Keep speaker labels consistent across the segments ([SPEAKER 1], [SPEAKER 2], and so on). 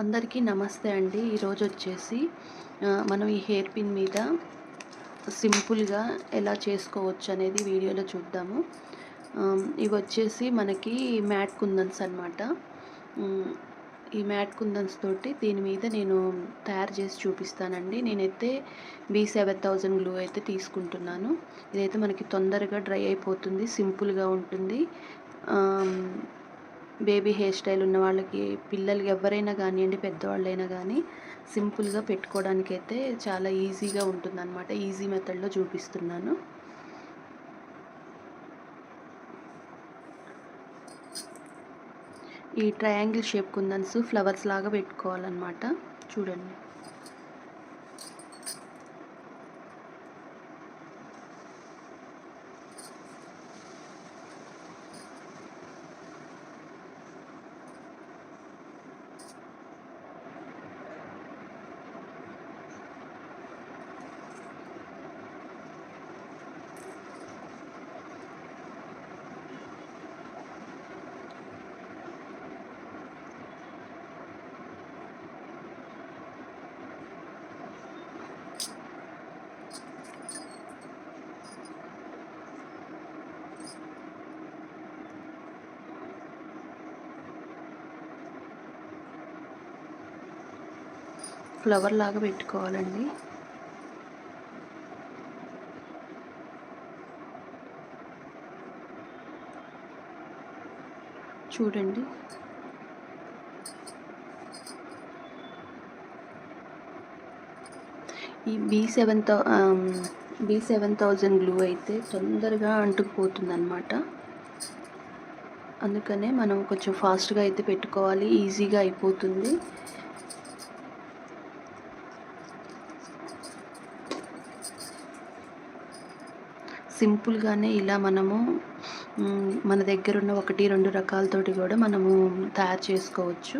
[SPEAKER 1] అందరికీ నమస్తే అండి. ఈరోజు వచ్చేసి మనం ఈ హెయిర్ పిన్ మీద సింపుల్గా ఎలా చేసుకోవచ్చు అనేది వీడియోలో చూద్దాము. ఇవి వచ్చేసి మనకి మ్యాట్ కుందన్స్ అనమాట ఈ మ్యాట్ కుందన్స్ తోటి దీని మీద నేను తయారు చేసి చూపిస్తానండి. నేనైతే బీ సెవెన్ థౌజండ్ గ్లూ అయితే తీసుకుంటున్నాను. ఇదైతే మనకి తొందరగా డ్రై అయిపోతుంది సింపుల్గా ఉంటుంది. బేబీ హెయిర్ స్టైల్ ఉన్న వాళ్ళకి పిల్లలకి ఎవరైనా కానివ్వండి పెద్దవాళ్ళైనా కానీ సింపుల్గా పెట్టుకోవడానికి అయితే చాలా ఈజీగా ఉంటుందన్నమాట. ఈజీ మెథడ్లో చూపిస్తున్నాను. ఈ ట్రయాంగిల్ షేప్ కుందన్స్ ఫ్లవర్స్ లాగా పెట్టుకోవాలన్నమాట. చూడండి. ఫ్లవర్ లాగా పెట్టుకోవాలండి. చూడండి. ఈ B seven thou B seven thousand glue అయితే తొందరగా అంటుకుపోతుంది అనమాట అందుకనే మనం కొంచెం ఫాస్ట్గా అయితే పెట్టుకోవాలి ఈజీగా అయిపోతుంది. సింపుల్గానే ఇలా మనము మన దగ్గర ఉన్న ఒకటి రెండు రకాలతోటి కూడా మనము తయారు చేసుకోవచ్చు.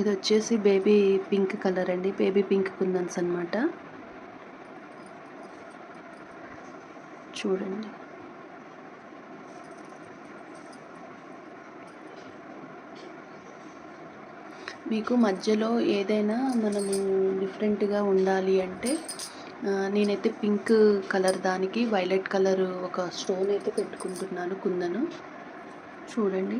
[SPEAKER 1] ఇది వచ్చేసి బేబీ పింక్ కలర్ అండి బేబీ పింక్ కుందన్స్ అనమాట చూడండి. మీకు మధ్యలో ఏదైనా మనము డిఫరెంట్గా ఉండాలి అంటే నేనైతే పింక్ కలర్ దానికి వైలెట్ కలర్ ఒక స్టోన్ అయితే పెట్టుకుంటున్నాను కుందను. చూడండి.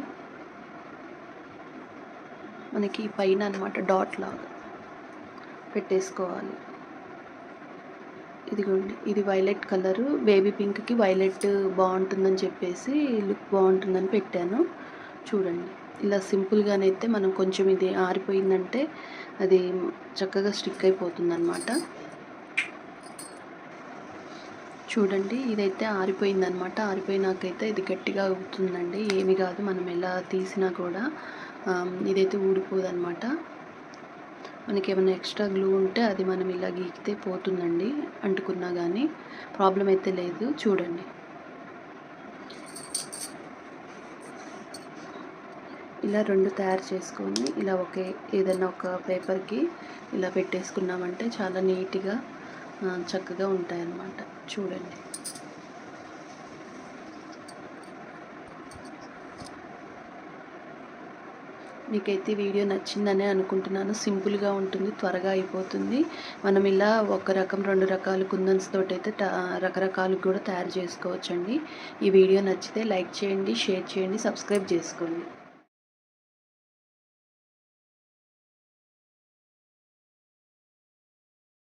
[SPEAKER 1] మనకి పైన అనమాట డాట్ లాగా పెట్టేసుకోవాలి. ఇదిగోండి. ఇది వైలెట్ కలరు. బేబీ పింక్కి వైలెట్ బాగుంటుందని చెప్పేసి లుక్ బాగుంటుందని పెట్టాను. చూడండి. ఇలా సింపుల్గానైతే మనం కొంచెం ఇది ఆరిపోయిందంటే అది చక్కగా స్టిక్ అయిపోతుంది అనమాట చూడండి ఇదైతే ఆరిపోయిందనమాట ఆరిపోయినాకైతే ఇది గట్టిగా అవుతుందండి. ఏమి కాదు మనం ఎలా తీసినా కూడా ఇదైతే ఊడిపోదనమాట మనకి ఏమైనా ఎక్స్ట్రా గ్లూ ఉంటే అది మనం ఇలా గీకితే పోతుందండి అంటుకున్నా కానీ ప్రాబ్లం అయితే లేదు చూడండి. ఇలా రెండు తయారు చేసుకొని ఇలా ఒకే ఏదైనా ఒక పేపర్కి ఇలా పెట్టేసుకున్నామంటే చాలా నీట్గా చక్కగా ఉంటాయన్నమాట. చూడండి. మీకైతే వీడియో నచ్చిందనే అనుకుంటున్నాను. సింపుల్గా ఉంటుంది త్వరగా అయిపోతుంది. మనం ఇలా ఒక రకం రెండు రకాల కుందన్స్ తోటైతే అయితే రకరకాలు కూడా తయారు చేసుకోవచ్చండి. ఈ వీడియో నచ్చితే లైక్ చేయండి షేర్ చేయండి సబ్స్క్రైబ్ చేసుకోండి.